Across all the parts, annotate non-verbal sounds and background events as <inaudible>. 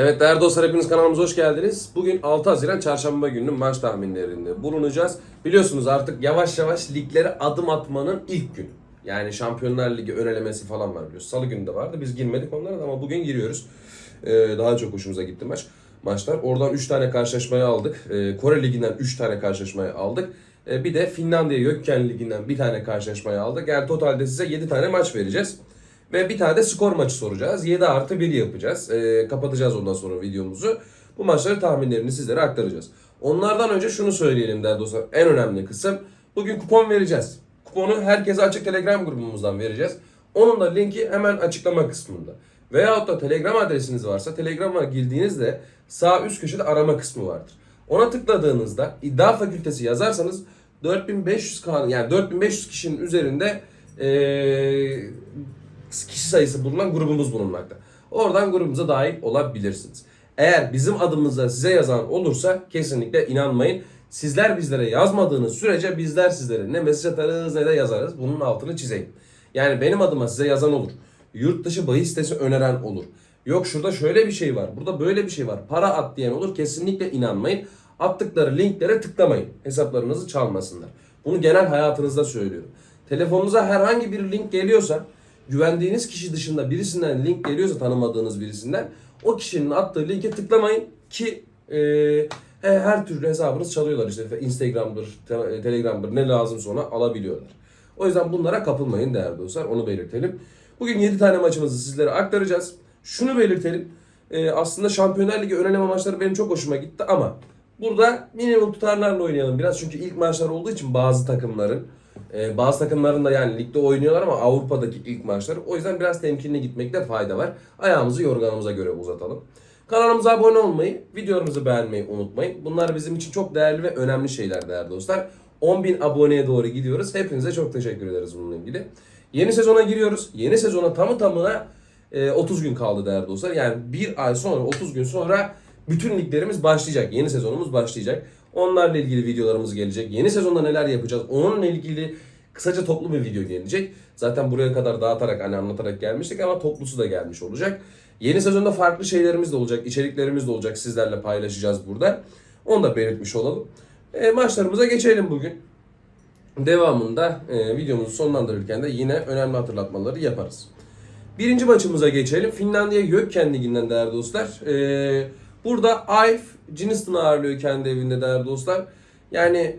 Evet değerli dostlar hepiniz kanalımıza hoş geldiniz. Bugün 6 Haziran Çarşamba gününün maç tahminlerinde bulunacağız. Biliyorsunuz artık yavaş yavaş liglere adım atmanın ilk günü. Yani Şampiyonlar Ligi ön elemesi falan var biliyorsunuz. Salı günü de vardı. Biz girmedik onlara da ama bugün giriyoruz. Ee, daha çok hoşumuza gitti maç. Maçlar. Oradan 3 tane karşılaşmayı aldık. Ee, Kore Ligi'nden 3 tane karşılaşmayı aldık. Ee, bir de Finlandiya Gökken Ligi'nden bir tane karşılaşmayı aldık. Yani totalde size 7 tane maç vereceğiz. Ve bir tane de skor maçı soracağız. 7 artı 1 yapacağız. Ee, kapatacağız ondan sonra videomuzu. Bu maçları tahminlerini sizlere aktaracağız. Onlardan önce şunu söyleyelim değerli dostlar. En önemli kısım. Bugün kupon vereceğiz. Kuponu herkese açık Telegram grubumuzdan vereceğiz. Onun da linki hemen açıklama kısmında. Veyahut da Telegram adresiniz varsa Telegram'a girdiğinizde sağ üst köşede arama kısmı vardır. Ona tıkladığınızda iddia fakültesi yazarsanız 4500 kan yani 4500 kişinin üzerinde eee kişi sayısı bulunan grubumuz bulunmakta. Oradan grubumuza dahil olabilirsiniz. Eğer bizim adımıza size yazan olursa kesinlikle inanmayın. Sizler bizlere yazmadığınız sürece bizler sizlere ne mesaj atarız ne de yazarız. Bunun altını çizeyim. Yani benim adıma size yazan olur. Yurt dışı bahis sitesi öneren olur. Yok şurada şöyle bir şey var. Burada böyle bir şey var. Para at diyen olur. Kesinlikle inanmayın. Attıkları linklere tıklamayın. Hesaplarınızı çalmasınlar. Bunu genel hayatınızda söylüyorum. Telefonunuza herhangi bir link geliyorsa güvendiğiniz kişi dışında birisinden link geliyorsa tanımadığınız birisinden o kişinin attığı linke tıklamayın ki e, he- her türlü hesabınız çalıyorlar işte Instagram'dır, te- Telegram'dır ne lazımsa ona alabiliyorlar. O yüzden bunlara kapılmayın değerli dostlar onu belirtelim. Bugün 7 tane maçımızı sizlere aktaracağız. Şunu belirtelim. e, aslında Şampiyonlar Ligi ön maçları benim çok hoşuma gitti ama burada minimum tutarlarla oynayalım biraz. Çünkü ilk maçlar olduğu için bazı takımların ee, bazı takımların da yani ligde oynuyorlar ama Avrupa'daki ilk maçları. O yüzden biraz temkinli gitmekte fayda var. Ayağımızı yorganımıza göre uzatalım. Kanalımıza abone olmayı, videolarımızı beğenmeyi unutmayın. Bunlar bizim için çok değerli ve önemli şeyler değerli dostlar. 10.000 aboneye doğru gidiyoruz. Hepinize çok teşekkür ederiz bununla ilgili. Yeni sezona giriyoruz. Yeni sezona tamı tamına e, 30 gün kaldı değerli dostlar. Yani bir ay sonra 30 gün sonra bütün liglerimiz başlayacak. Yeni sezonumuz başlayacak. Onlarla ilgili videolarımız gelecek. Yeni sezonda neler yapacağız? Onunla ilgili kısaca toplu bir video gelecek. Zaten buraya kadar dağıtarak hani anlatarak gelmiştik ama toplusu da gelmiş olacak. Yeni sezonda farklı şeylerimiz de olacak, içeriklerimiz de olacak. Sizlerle paylaşacağız burada. Onu da belirtmiş olalım. E, maçlarımıza geçelim bugün. Devamında e, videomuzu sonlandırırken de yine önemli hatırlatmaları yaparız. Birinci maçımıza geçelim. Finlandiya Gökken Ligi'nden değerli dostlar. Ee, burada AIF Ciniston'u ağırlıyor kendi evinde değerli dostlar. Yani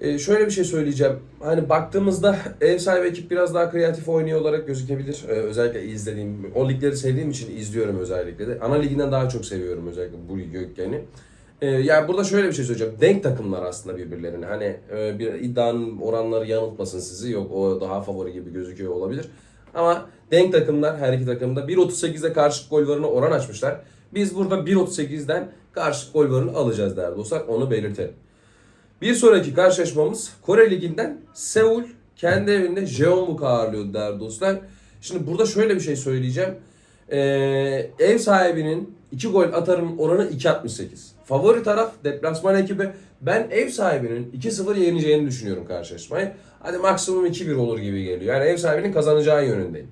e, şöyle bir şey söyleyeceğim. Hani baktığımızda <laughs> ev sahibi ekip biraz daha kreatif oynuyor olarak gözükebilir. Ee, özellikle izlediğim, o ligleri sevdiğim için izliyorum özellikle de. Ana liginden daha çok seviyorum özellikle bu ligi Gökken'i. Ee, yani burada şöyle bir şey söyleyeceğim. Denk takımlar aslında birbirlerine. Hani e, bir iddianın oranları yanıltmasın sizi. Yok o daha favori gibi gözüküyor olabilir. Ama denk takımlar her iki takımda 1.38'de karşılık gol varına oran açmışlar. Biz burada 1.38'den karşılık gol varını alacağız değerli dostlar. Onu belirtelim. Bir sonraki karşılaşmamız Kore Ligi'nden Seul kendi evinde Jeonbuk ağırlıyordu değerli dostlar. Şimdi burada şöyle bir şey söyleyeceğim. Ee, ev sahibinin 2 gol atarın oranı 2.68. Favori taraf deplasman ekibi. Ben ev sahibinin 2-0 yeneceğini düşünüyorum karşılaşmayı. Hadi maksimum 2-1 olur gibi geliyor. Yani ev sahibinin kazanacağı yönündeyim.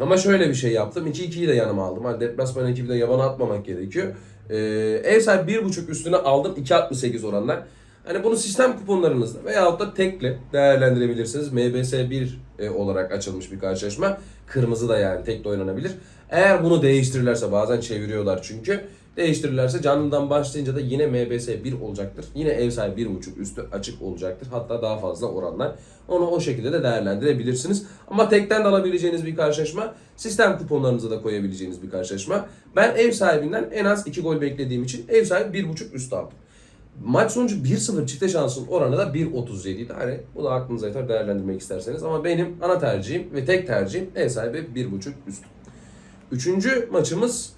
Ama şöyle bir şey yaptım. 2-2'yi de yanıma aldım. Hani deplasman ekibi de yabana atmamak gerekiyor. Ee, ev sahibi 1.5 üstüne aldım 2.68 oranlar. Hani bunu sistem kuponlarınızda veyahut da tekli değerlendirebilirsiniz. MBS 1 e, olarak açılmış bir karşılaşma. Kırmızı da yani tekli oynanabilir. Eğer bunu değiştirirlerse bazen çeviriyorlar çünkü. Değiştirirlerse canlıdan başlayınca da yine MBS 1 olacaktır. Yine ev sahibi 1.5 üstü açık olacaktır. Hatta daha fazla oranlar. Onu o şekilde de değerlendirebilirsiniz. Ama tekten de alabileceğiniz bir karşılaşma. Sistem kuponlarınıza da koyabileceğiniz bir karşılaşma. Ben ev sahibinden en az 2 gol beklediğim için ev sahibi 1.5 üstü aldım. Maç sonucu 1-0 çifte şansın oranı da 1.37 idi. Hani bu da aklınıza yeter değerlendirmek isterseniz. Ama benim ana tercihim ve tek tercihim ev sahibi 1.5 üst. Üçüncü maçımız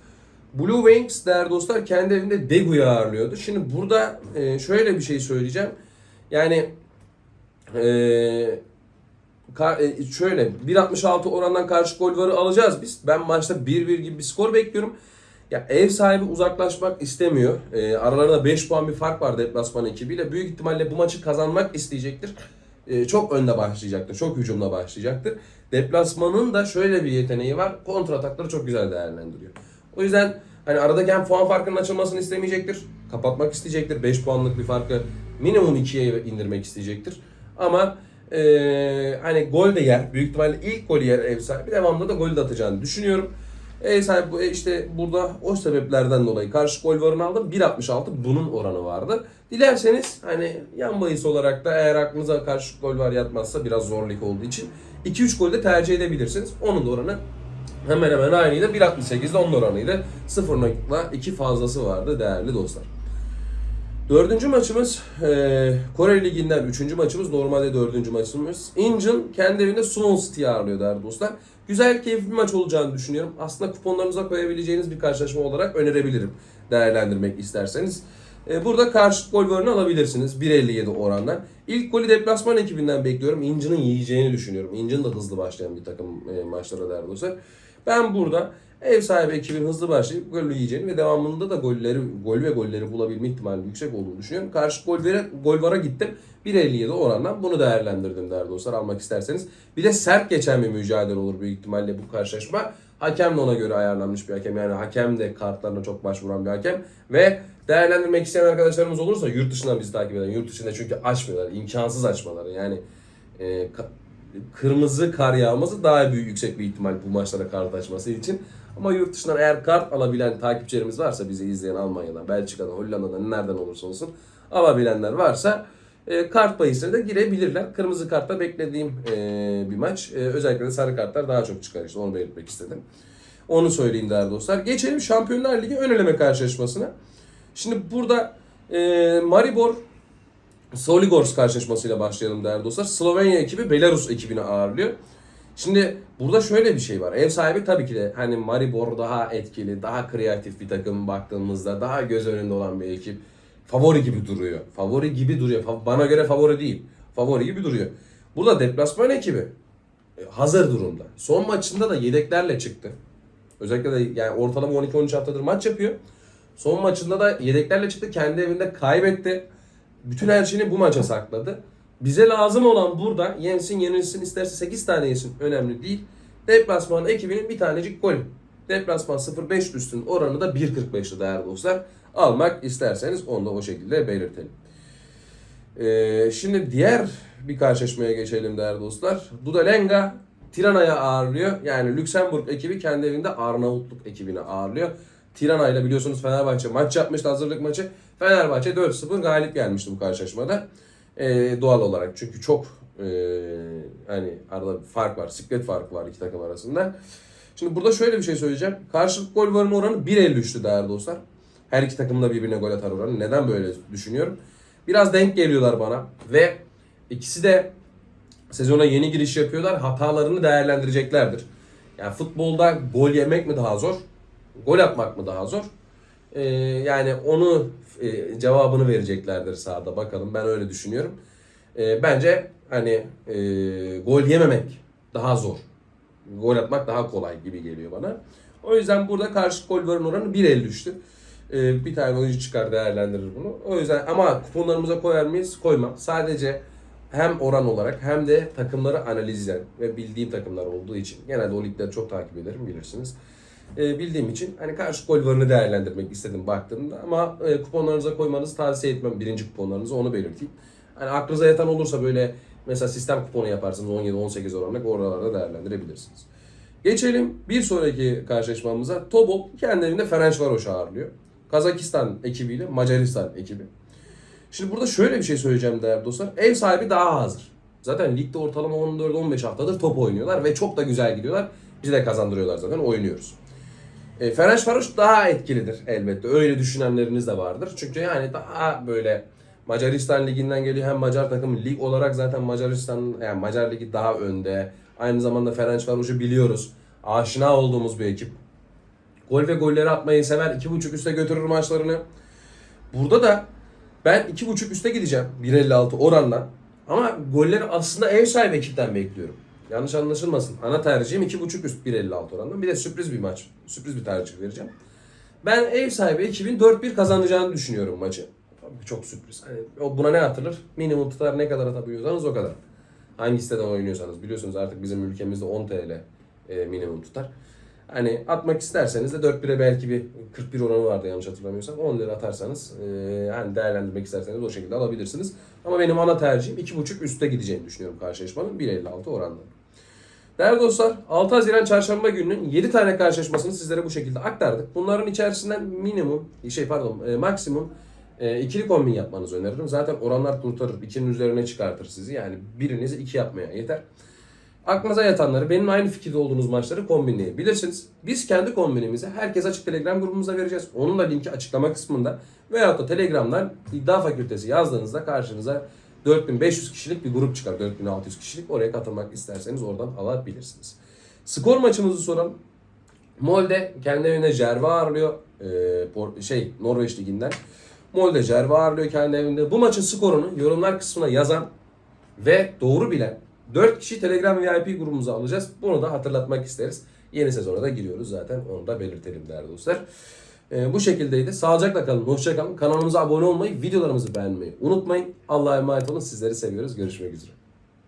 Blue Wings değerli dostlar kendi evinde Daegu'yu ağırlıyordu. Şimdi burada e, şöyle bir şey söyleyeceğim. Yani e, ka- e, şöyle 1.66 orandan karşı gol varı alacağız biz. Ben maçta 1-1 gibi bir skor bekliyorum. Ya ev sahibi uzaklaşmak istemiyor. E, aralarında 5 puan bir fark var deplasman ekibiyle. Büyük ihtimalle bu maçı kazanmak isteyecektir. E, çok önde başlayacaktır. Çok hücumla başlayacaktır. Deplasmanın da şöyle bir yeteneği var. Kontra atakları çok güzel değerlendiriyor. O yüzden hani aradaki hem puan farkının açılmasını istemeyecektir. Kapatmak isteyecektir. 5 puanlık bir farkı minimum 2'ye indirmek isteyecektir. Ama eee, hani gol de yer. Büyük ihtimalle ilk golü yer ev sahibi. Devamında da golü de atacağını düşünüyorum. Ev sahibi e, işte burada o sebeplerden dolayı karşı gol varını aldım. 1.66 bunun oranı vardı. Dilerseniz hani yan bahis olarak da eğer aklınıza karşı gol var yatmazsa biraz zorluk olduğu için 2-3 gol de tercih edebilirsiniz. Onun da oranı hemen hemen aynıydı. 1.68'de onun oranıydı. 0.2 fazlası vardı değerli dostlar. Dördüncü maçımız eee Kore Ligi'nden üçüncü maçımız. Normalde dördüncü maçımız. Incheon kendi evinde Suwon City'yi ağırlıyor değerli dostlar. Güzel, keyifli bir maç olacağını düşünüyorum. Aslında kuponlarınıza koyabileceğiniz bir karşılaşma olarak önerebilirim. Değerlendirmek isterseniz. Eee, burada karşıt gol varını alabilirsiniz. 1.57 orandan. İlk golü deplasman ekibinden bekliyorum. Incheon'ın yiyeceğini düşünüyorum. Incheon da hızlı başlayan bir takım eee, maçlara değerli dostlar. Ben burada ev sahibi ekibin hızlı başlayıp golü yiyeceğini ve devamında da golleri gol ve golleri bulabilme ihtimali yüksek olduğunu düşünüyorum. Karşı gol vere, gol vara gittim. 1.57 orandan bunu değerlendirdim değerli dostlar almak isterseniz. Bir de sert geçen bir mücadele olur büyük ihtimalle bu karşılaşma. Hakem de ona göre ayarlanmış bir hakem. Yani hakem de kartlarına çok başvuran bir hakem. Ve değerlendirmek isteyen arkadaşlarımız olursa yurt dışından bizi takip eden. Yurt dışında çünkü açmıyorlar. imkansız açmaları. Yani e, kırmızı kar yağması daha büyük yüksek bir ihtimal bu maçlara kart açması için. Ama yurt dışından eğer kart alabilen takipçilerimiz varsa bizi izleyen Almanya'dan, Belçika'dan, Hollanda'dan nereden olursa olsun alabilenler varsa e, kart bahisine de girebilirler. Kırmızı kartta beklediğim e, bir maç. E, özellikle de sarı kartlar daha çok çıkar işte onu belirtmek istedim. Onu söyleyeyim değerli dostlar. Geçelim Şampiyonlar Ligi ön eleme karşılaşmasına. Şimdi burada e, Maribor Soligorsk karşılaşmasıyla başlayalım değerli dostlar. Slovenya ekibi Belarus ekibini ağırlıyor. Şimdi burada şöyle bir şey var. Ev sahibi tabii ki de hani Maribor daha etkili, daha kreatif bir takım baktığımızda daha göz önünde olan bir ekip. Favori gibi duruyor. Favori gibi duruyor. Bana göre favori değil. Favori gibi duruyor. Burada deplasman ekibi e, hazır durumda. Son maçında da yedeklerle çıktı. Özellikle de yani ortalama 12-13 haftadır maç yapıyor. Son maçında da yedeklerle çıktı. Kendi evinde kaybetti. Bütün her şeyini bu maça sakladı. Bize lazım olan burada yensin yenilsin isterse 8 tane yesin önemli değil. Deplasman ekibinin bir tanecik golü. Deplasman 0.5 üstün oranı da 1.45'li değerli dostlar. Almak isterseniz onu da o şekilde belirtelim. Ee, şimdi diğer bir karşılaşmaya geçelim değerli dostlar. Dudalenga Tirana'ya ağırlıyor. Yani Lüksemburg ekibi kendi evinde Arnavutluk ekibini ağırlıyor. Tirana ile biliyorsunuz Fenerbahçe maç yapmıştı hazırlık maçı. Fenerbahçe 4-0 galip gelmişti bu karşılaşmada. Ee, doğal olarak çünkü çok e, hani arada bir fark var. Siklet farkı var iki takım arasında. Şimdi burada şöyle bir şey söyleyeceğim. Karşılık gol varın oranı 1.53'tü değerli dostlar. Her iki takım da birbirine gol atar oranı. Neden böyle düşünüyorum? Biraz denk geliyorlar bana ve ikisi de sezona yeni giriş yapıyorlar. Hatalarını değerlendireceklerdir. Yani futbolda gol yemek mi daha zor? Gol atmak mı daha zor? Ee, yani onu e, cevabını vereceklerdir sahada. Bakalım ben öyle düşünüyorum. Ee, bence hani e, gol yememek daha zor. Gol atmak daha kolay gibi geliyor bana. O yüzden burada karşı gol varın oranı 1.53'tü. Ee, bir tane oyuncu çıkar değerlendirir bunu. O yüzden ama kuponlarımıza koyar mıyız? Koymam. Sadece hem oran olarak hem de takımları analizden ve bildiğim takımlar olduğu için genelde o ligleri çok takip ederim bilirsiniz. Ee, bildiğim için hani karşı gol varını değerlendirmek istedim baktığımda ama e, kuponlarınıza koymanızı tavsiye etmem birinci kuponlarınızı onu belirteyim. Hani aklınıza yatan olursa böyle mesela sistem kuponu yaparsınız 17-18 oranlık oralarda değerlendirebilirsiniz. Geçelim bir sonraki karşılaşmamıza. Tobol kendi evinde Ferencvaros'u ağırlıyor. Kazakistan ekibiyle Macaristan ekibi. Şimdi burada şöyle bir şey söyleyeceğim değerli dostlar. Ev sahibi daha hazır. Zaten ligde ortalama 14-15 haftadır top oynuyorlar ve çok da güzel gidiyorlar. Bizi de kazandırıyorlar zaten oynuyoruz. E, Ferencvaros daha etkilidir elbette. Öyle düşünenleriniz de vardır. Çünkü yani daha böyle Macaristan liginden geliyor. Hem Macar takımı lig olarak zaten Macaristan yani Macar ligi daha önde. Aynı zamanda Ferencvaros'u biliyoruz. Aşina olduğumuz bir ekip. Gol ve golleri atmayı sever. 2.5 üste götürür maçlarını. Burada da ben 2.5 üste gideceğim 1.56 oranla. Ama golleri aslında ev sahibi ekipten bekliyorum. Yanlış anlaşılmasın. Ana tercihim 2.5 üst 1.56 orandan. Bir de sürpriz bir maç. Sürpriz bir tercih vereceğim. Ben ev sahibi ekibin 4-1 kazanacağını düşünüyorum maçı. Çok sürpriz. Hani buna ne atılır? Minimum tutar ne kadar atabiliyorsanız o kadar. Hangi siteden oynuyorsanız biliyorsunuz artık bizim ülkemizde 10 TL e, minimum tutar. Hani atmak isterseniz de 4-1'e belki bir 41 oranı vardı yanlış hatırlamıyorsam. 10 lira atarsanız hani değerlendirmek isterseniz o şekilde alabilirsiniz. Ama benim ana tercihim 2.5 üste gideceğini düşünüyorum karşılaşmanın 1.56 oranla. Değerli dostlar 6 Haziran Çarşamba gününün 7 tane karşılaşmasını sizlere bu şekilde aktardık. Bunların içerisinden minimum şey pardon e, maksimum e, ikili kombin yapmanızı öneririm. Zaten oranlar kurtarır. 2'nin üzerine çıkartır sizi. Yani birinizi 2 yapmaya yeter. Aklınıza yatanları benim aynı fikirde olduğunuz maçları kombinleyebilirsiniz. Biz kendi kombinimizi herkes açık Telegram grubumuza vereceğiz. Onun da linki açıklama kısmında. Veyahut da Telegram'dan iddia fakültesi yazdığınızda karşınıza 4500 kişilik bir grup çıkar. 4600 kişilik. Oraya katılmak isterseniz oradan alabilirsiniz. Skor maçımızı soralım. Molde kendi evinde Jerve ağırlıyor. Ee, şey Norveç liginden. Molde Jerve ağırlıyor kendi evinde. Bu maçın skorunu yorumlar kısmına yazan ve doğru bilen 4 kişi Telegram VIP grubumuza alacağız. Bunu da hatırlatmak isteriz. Yeni sezona da giriyoruz zaten. Onu da belirtelim değerli dostlar. Ee, bu şekildeydi. Sağlıcakla kalın. Hoşça kalın. Kanalımıza abone olmayı, videolarımızı beğenmeyi unutmayın. Allah'a emanet olun. Sizleri seviyoruz. Görüşmek üzere.